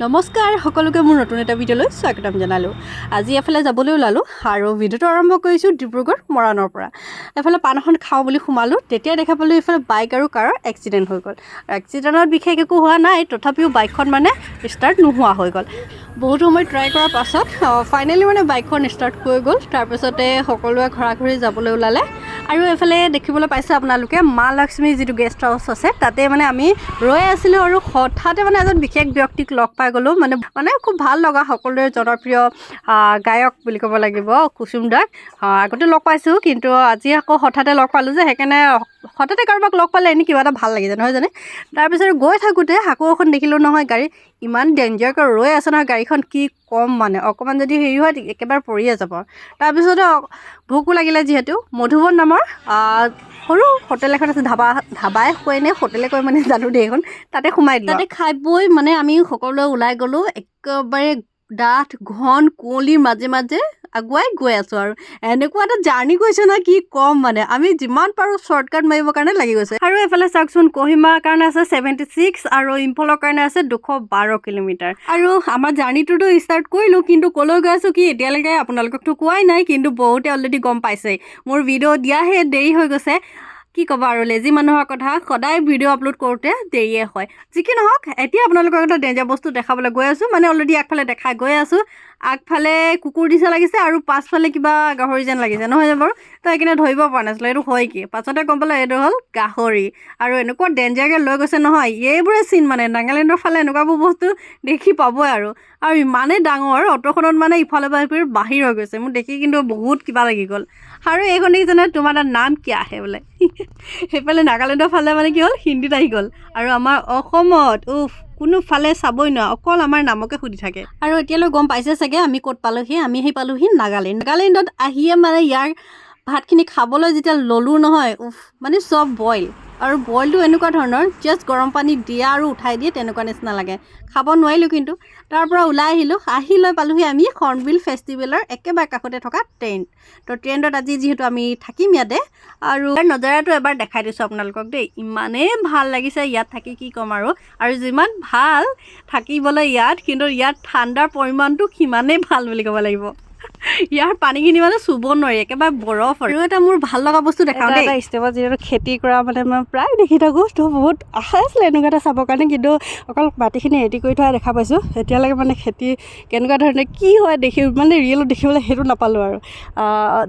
নমস্কাৰ সকলোকে মোৰ নতুন এটা ভিডিঅ'লৈ স্বাগতম জনালোঁ। আজি এফালে যাবলৈ ওলালোঁ আৰু ভিডিঅ'টো আৰম্ভ কৰিছোঁ ডিব্ৰুগড় মৰাণৰ পৰা। এফালে পাণ এখন খাওঁ বুলি সোমালোঁ তেতিয়া দেখা পালোঁ এইফালে বাইক আৰু কাৰৰ এক্সিডেণ্ট হৈ গ'ল। এক্সিডেণ্টত বিশেষ একো হোৱা নাই তথাপিও বাইকখন মানে ষ্টাৰ্ট নোহোৱা হৈ গ'ল। বহুত সময় ট্ৰাই কৰাৰ পাছত ফাইনেলি মানে বাইকখন ষ্টাৰ্ট হৈ গ'ল। তাৰপিছতে সকলোৱে ঘৰা ঘৰি যাবলৈ ওলালে। আৰু এইফালে দেখিবলৈ পাইছে আপোনালোকে মা লক্ষ্মী যিটো গেষ্ট হাউচ আছে তাতে মানে আমি ৰৈ আছিলোঁ আৰু হঠাতে মানে এজন বিশেষ ব্যক্তিক লগ পাই গ'লোঁ। মানে মানে খুব ভাল লগা সকলোৰে জনপ্ৰিয় গায়ক বুলি ক'ব লাগিব কুচুম দাক। আগতে লগ পাইছোঁ কিন্তু আজি আকৌ হঠাতে লগ পালোঁ যে সেইকাৰণে হঠাতে কাৰোবাক লগ পালে এনেই কিবা এটা ভাল লাগি যায় নহয় জানে? তাৰপিছত গৈ থাকোঁতে আকৌ এখন দেখিলোঁ নহয় গাড়ী ইমান ডেঞ্জাৰকৈ ৰৈ আছে নহয় গাড়ীখন কি ক'ম মানে? অকণমান যদি হেৰি হয় একেবাৰে পৰিয়ে যাব। তাৰপিছতে ভোকো লাগিলে যিহেতু। মধুবন নামৰ সৰু হোটেল এখন আছে ধাবা ধাবাই কয় নে হোটেলে কয় মানে জানো দেই এখন তাতে সোমাই দিলোঁ। তাতে খাই বৈ মানে আমি সকলোৱে ওলাই গ'লোঁ একেবাৰে ডাঠ ঘন কুঁৱলীৰ মাজে মাজে আগুৱাই গৈ আছোঁ আৰু এনেকুৱা এটা জাৰ্ণি কৰিছোঁ নহয়, কি ক'ম মানে। আমি যিমান পাৰোঁ শ্বৰ্টকাট মাৰিবৰ কাৰণে লাগি গৈছে। আৰু এইফালে চাওকচোন কহিমাৰ কাৰণে আছে ছেভেণ্টি ছিক্স আৰু ইম্ফলৰ কাৰণে আছে দুশ বাৰ কিলোমিটাৰ। আৰু আমাৰ জাৰ্ণিটোতো ষ্টাৰ্ট কৰিলোঁ, কিন্তু ক'লৈ গৈ আছোঁ কি এতিয়ালৈকে আপোনালোককতো কোৱাই নাই, কিন্তু বহুতে অলৰেডি গম পাইছেই। মোৰ ভিডিঅ' দিয়াহে দেৰি হৈ গৈছে। কি ক'ব আৰু লেজি মানুহৰ কথা। সদায় ভিডিঅ' আপলোড কৰোঁতে দেৰিয়ে হয়। যি কি নহওক, এতিয়া আপোনালোকৰ এটা ডেঞ্জাৰ বস্তু দেখাবলৈ গৈ আছোঁ। মানে অলৰেডি আগফালে দেখাই গৈ আছোঁ। আগফালে কুকুৰ নিচিনা লাগিছে আৰু পাছফালে কিবা গাহৰি যেন লাগিছে। নহয় জানো বাৰু? তো সেইকাৰণে ধৰিব পৰা নাছিলোঁ। এইটো হয় কি? পাছতে গম পালে এইটো হ'ল গাহৰি। আৰু এনেকুৱা ডেঞ্জাৰকৈ লৈ গৈছে নহয়। এইবোৰে চিন মানে। নাগালেণ্ডৰ ফালে এনেকুৱাবোৰ বস্তু দেখি পাবই আৰু। আৰু ইমানেই ডাঙৰ, অ'টোখনত মানে ইফালে বাহিৰ বাহিৰ হৈ গৈছে। মোৰ দেখি কিন্তু বহুত কিবা লাগি গ'ল। আৰু এইখন দেখিছেনে? তোমাৰ তাত নাম কি আহে বোলে? সেইফালে নাগালেণ্ডৰ ফালে মানে কি হ'ল? হিন্দীত আহি গ'ল। আৰু আমাৰ অসমত, উফ কোনোফালে চাবই নোৱাৰে, অকল আমাৰ নামকে সুধি থাকে। আৰু এতিয়ালৈ গম পাইছে চাগে, আমি ক'ত পালোহি? আমি আহি পালোহি নাগালেণ্ড। নাগালেণ্ডত আহিয়ে মানে ইয়াৰ ভাতখিনি খাবলৈ যেতিয়া ল'লোঁ নহয়, উফ মানে চব বইল আৰু বইলটো এনেকুৱা ধৰণৰ জাষ্ট গৰম পানীত দিয়া আৰু উঠাই দিয়ে তেনেকুৱা নিচিনা লাগে। খাব নোৱাৰিলোঁ কিন্তু। তাৰ পৰা ওলাই আহিলোঁ। আহি লৈ পালোহি আমি হৰ্ণবিল ফেষ্টিভেলৰ একেবাৰে কাষতে থকা ট্ৰেইন তো ট্ৰেইনত আজি যিহেতু আমি থাকিম ইয়াতে। আৰু নজাৰাটো এবাৰ দেখাই দিছোঁ আপোনালোকক দেই। ইমানেই ভাল লাগিছে ইয়াত থাকি কি ক'ম আৰু। আৰু যিমান ভাল থাকিবলৈ ইয়াত কিন্তু ইয়াত ঠাণ্ডাৰ পৰিমাণটো সিমানেই ভাল বুলি ক'ব লাগিব। ইয়াৰ পানীখিনি মানে চুব নোৱাৰি একেবাৰে বৰফ আৰু। এটা মোৰ ভাল লগা বস্তু দেখাওঁ দেই। এটা ষ্টেপত যিহেতু খেতি কৰা মানে মই প্ৰায় দেখি থাকোঁ তো বহুত আশা আছিলে এনেকুৱা এটা চাবৰ কাৰণে কিন্তু অকল মাটিখিনি ৰেডি কৰি থোৱা দেখা পাইছোঁ। এতিয়ালৈকে মানে খেতি কেনেকুৱা ধৰণে কি হয় দেখি মানে ৰিয়েলত দেখিবলৈ সেইটো নাপালোঁ আৰু।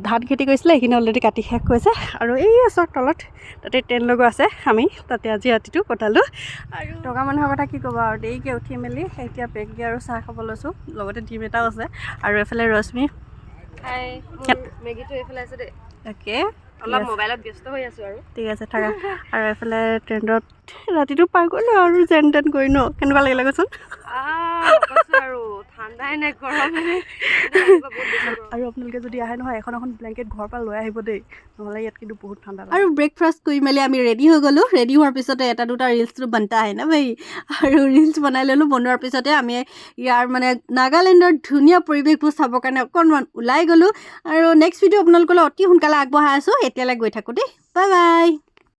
ধান খেতি কৰিছিলে সেইখিনি অলৰেডি কাটি শেষ কৰিছে। আৰু এই ওচৰত তলত তাতে ট্ৰেইন লগো আছে আমি তাতে আজি ৰাতিটো কটালোঁ। আৰু টকা মানুহৰ কথা কি ক'ব আৰু দেৰিকৈ উঠি মেলি এতিয়া দি আৰু চাহ খাব লৈছোঁ লগতে ডিম এটাও আছে। আৰু এইফালে ৰশ্মি হাই ইয়াত। মোৰ মেগীটো এইফালে আছে দেই। অ'কে অলপ মোবাইলত ব্যস্ত হৈ আছো আৰু। ঠিক আছে থাকা। আৰু এইফালে ট্ৰেইনত ৰাতিটো পাৰ কৰিলোঁ আৰু যেন তেন কৰি ন। কেনেকুৱা লাগিলে কচোন আৰু। আৰু আপোনালোকে যদি আহে নহয় এখন এখন ব্লেংকেট ঘৰৰ পৰা লৈ আহিব দেই। নহ'লে ইয়াত কিন্তু বহুত ঠাণ্ডা আৰু ব্ৰেকফাষ্ট কৰি মেলি আমি ৰেডি হৈ গ'লোঁ। ৰেডি হোৱাৰ পিছতে এটা দুটা ৰিলচটো বনতা আহে না ভাই? আৰু ৰিলচ বনাই ল'লোঁ বনোৱাৰ পিছতে আমি ইয়াৰ মানে নাগালেণ্ডৰ ধুনীয়া পৰিৱেশবোৰ চাবৰ কাৰণে অকণমান ওলাই গ'লোঁ। আৰু নেক্সট ভিডিঅ' আপোনালোকলৈ অতি সোনকালে আগবঢ়াই আছোঁ। এতিয়ালৈ গৈ থাকোঁ দেই। Bye bye